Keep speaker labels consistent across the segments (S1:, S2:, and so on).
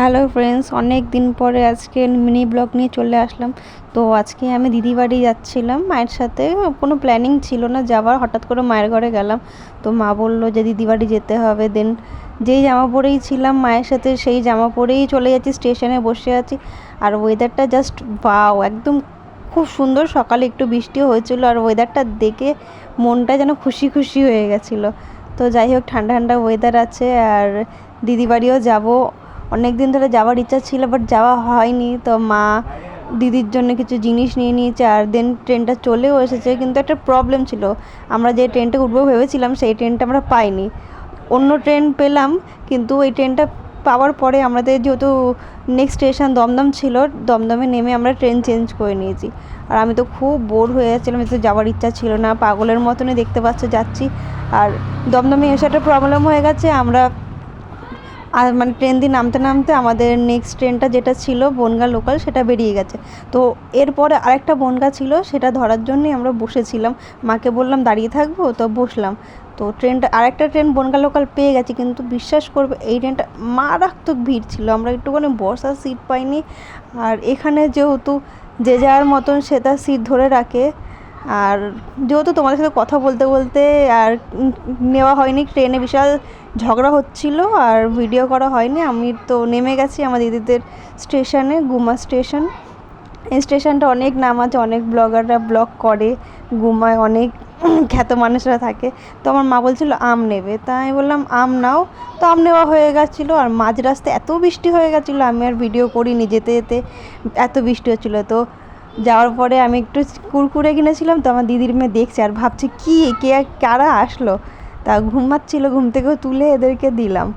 S1: Hello friends অনেক দিন পরে আজকে মিনি ব্লগ নিয়ে চলে আসলাম। তো আজকে আমি দিদি বাড়ি যাচ্ছিলাম, মায়ের সাথে। কোনো প্ল্যানিং ছিল না, যাওয়ার হঠাৎ করে মায়ের ঘরে গেলাম। তো মা বলল যে দিদি বাড়ি যেতে হবে দেন যেই জামা পরেই ছিলাম মায়ের সাথে, সেই জামা পরেই চলে যাচ্ছি স্টেশনে বসে আছি। আর ওয়েদারটা জাস্ট বাও একদম খুব সুন্দর। সকালে একটু বৃষ্টিও হয়েছিল, আর ওয়েদারটা দেখে মনটা যেন খুশি খুশি হয়ে গেছিল। তো যাই হোক, ঠান্ডা ঠান্ডা ওয়েদার আছে, আর দিদি বাড়িও যাব। অনেক দিন ধরে যাওয়ার ইচ্ছা ছিল বাট যাওয়া হয়নি। তো মা দিদির জন্য কিছু জিনিস নিয়ে নিয়েছে, আর দেন ট্রেনটা চলেও এসেছে। কিন্তু একটা প্রবলেম ছিল। আমরা যে ট্রেনটা উঠবো ভেবেছিলাম, সেই ট্রেনটা আমরা পাইনি। অন্য ট্রেন পেলাম, কিন্তু ওই ট্রেনটা পাওয়ার পরে আমাদের যেহেতু নেক্সট স্টেশন দমদম ছিল, দমদমে নেমে আমরা ট্রেন চেঞ্জ করে নিয়েছি। আর আমি তো খুব বোর হয়ে যাচ্ছিলাম তো যাওয়ার ইচ্ছা ছিল না। পাগলের মতনই দেখতে পাচ্ছ, যাচ্ছি। আর দমদমে এসে একটা প্রবলেম হয়ে গেছে। আমরা আর মানে ট্রেন দিয়ে নামতে নামতে আমাদের নেক্সট ট্রেনটা যেটা ছিল বনগা লোকাল সেটা বেরিয়ে গেছে। তো এরপরে আরেকটা বনগা ছিল, সেটা ধরার জন্যই আমরা বসেছিলাম। মাকে বললাম, দাঁড়িয়ে থাকব? তো বসলাম। তো ট্রেনটা আরেকটা ট্রেন বনগা লোকাল পেয়ে গেছি, কিন্তু বিশ্বাস করবে, এই ট্রেনটা মারাত্মক ভিড় ছিল। আমরা একটুখানি বসার সিট পাইনি। আর এখানে যেহেতু যে যার মতন সে তার সিট ধরে রাখে আর যেহেতু তোমাদের সাথে কথা বলতে বলতে আর নেওয়া হয়নি, ট্রেনে বিশাল ঝগড়া হচ্ছিল আর ভিডিও করা হয়নি, আমি তো নেমে গেছি আমার দিদিদের স্টেশনে, গুমা স্টেশন। এই স্টেশনটা অনেক নাম আছে, অনেক ব্লগাররা ব্লগ করে, গুমায় অনেক খ্যাত মানুষরা থাকে। তো আমার মা বলছিল, আম নেবে। তাই আমি বললাম, আম নাও। তো আম নেওয়া হয়ে গেছিল আর মাঝ রাস্তায় এত বৃষ্টি হয়ে গেছিল, আমি আর ভিডিও করিনি যেতে যেতে, এত বৃষ্টি হচ্ছিল। তো যাওয়ার পরে আমি একটু কুরকুরে কিনেছিলাম, তো আমার দিদির মেয়ে দেখছে আর ভাবছে, কী, কে, কারা আসলো? তা ঘুমাচ্ছিল ঘুম থেকেও তুলে এদেরকে দিলাম।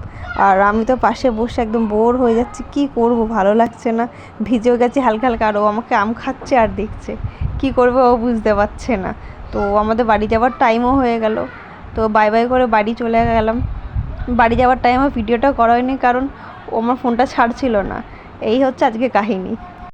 S1: আর আমি তো পাশে বসে একদম বোর হয়ে যাচ্ছি, কি করব? ভালো লাগছে না। ভিজেও গেছি হালকা হালকা, আর ও আমাকে আম খাচ্ছে আর দেখছে, কি করবে? ও বুঝতে পারছে না। তো আমাদের বাড়ি যাওয়ার টাইমও হয়ে গেল। তো বাই বাই করে বাড়ি চলে গেলাম। বাড়ি যাওয়ার টাইমে ভিডিওটা করা হয়নি, কারণ ও আমার ফোনটা ছাড়ছিল না। এই হচ্ছে আজকে কাহিনী।